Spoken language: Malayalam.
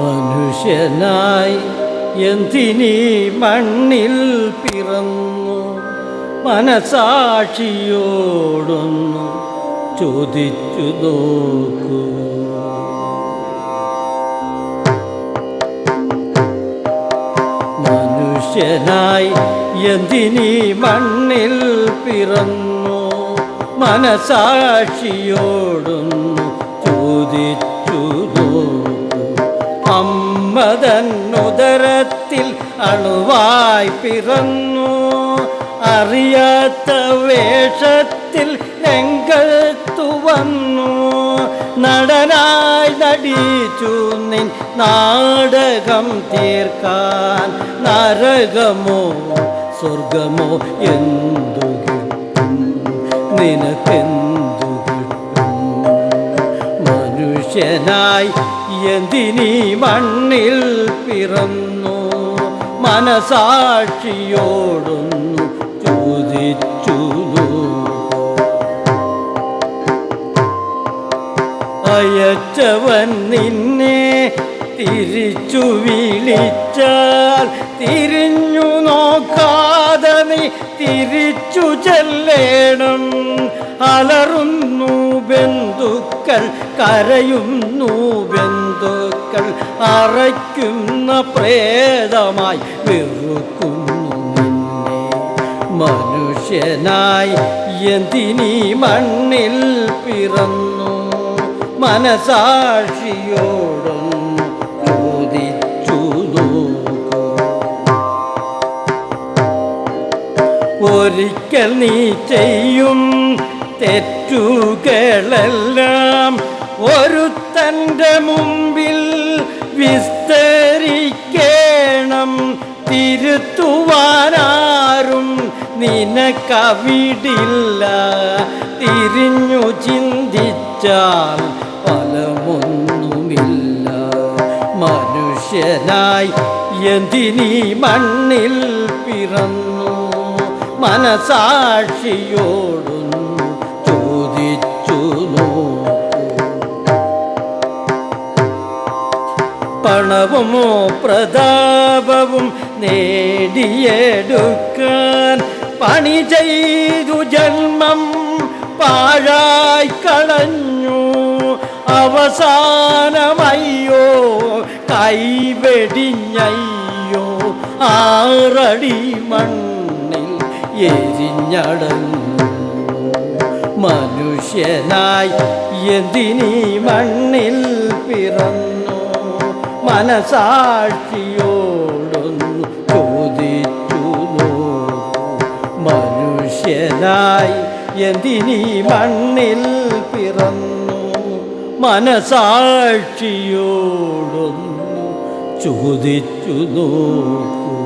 മനുഷ്യനായി എന്തിനീ മണ്ണിൽ പിറന്നു? മനസാക്ഷിയോടൊന്നു ചോദിച്ചു നോക്കൂ. മനുഷ്യനായി എന്തിനീ മണ്ണിൽ പിറന്നു? മനസാക്ഷിയോടൊന്നു ചോദിച്ചു അമ്മതന്നുദരത്തിൽ അണുവായി പിറന്നു. അറിയാത്ത വേഷത്തിൽ രംഗത്തു വന്നു. നടനായി നടിച്ചു നിൻ നാടകം തീർക്കാൻ നരകമോ സ്വർഗമോ എന്തു നിനക്കെന്തു മനുഷ്യനായി എന്തിനീ മണ്ണിൽ പിറന്നു? മനസാക്ഷിയോടൊന്നു ചോദിച്ചു അയച്ചവൻ നിന്നെ തിരിച്ചു വിളിച്ചാൽ തിരിഞ്ഞു നോക്കാതെ നീ തിരിച്ചു ചെല്ലേണം. അലറുന്നു ബന്ധുക്കൾ കരയുന്നു ബന്ധുക്കൾ അറയ്ക്കുന്ന പ്രേതമായി വെറുക്കുന്നു മനുഷ്യനായി എന്തിനീ മണ്ണിൽ പിറന്നു? മനസാക്ഷിയോടും ചോദിച്ചു ഒരിക്കൽ നീ ചെയ്യും തെറ്റുകളെല്ലാം ഒരുത്തന്റെ മുമ്പിൽ വിസ്തരിക്കണം. തിരുത്തുവാനാരും നിനക്കവിടില്ല തിരിഞ്ഞു ചിന്തിച്ചാൽ ഫലമൊന്നുമില്ല. മനുഷ്യനായി എന്തിനീ മണ്ണിൽ പിറന്നു? മനസാക്ഷിയോടൊന്നു പണവുമോ പ്രതാപവും നേടിയെടുക്കാൻ പണി ചെയ്തു ജന്മം പാഴായി കളഞ്ഞു. അവസാനമയ്യോ കൈവെടിഞ്ഞയ്യോ ആറടി മണ്ണിൽ എരിഞ്ഞടഞ്ഞു. മനുഷ്യനായി എന്തിനീ മണ്ണിൽ പിറന്നു? മനസാക്ഷിയോടൊന്നു ചോദിച്ചു മനുഷ്യനായി എന്തിനീ മണ്ണിൽ പിറന്നു? മനസാക്ഷിയോടൊന്നു ചോദിച്ചു നോക്കൂ.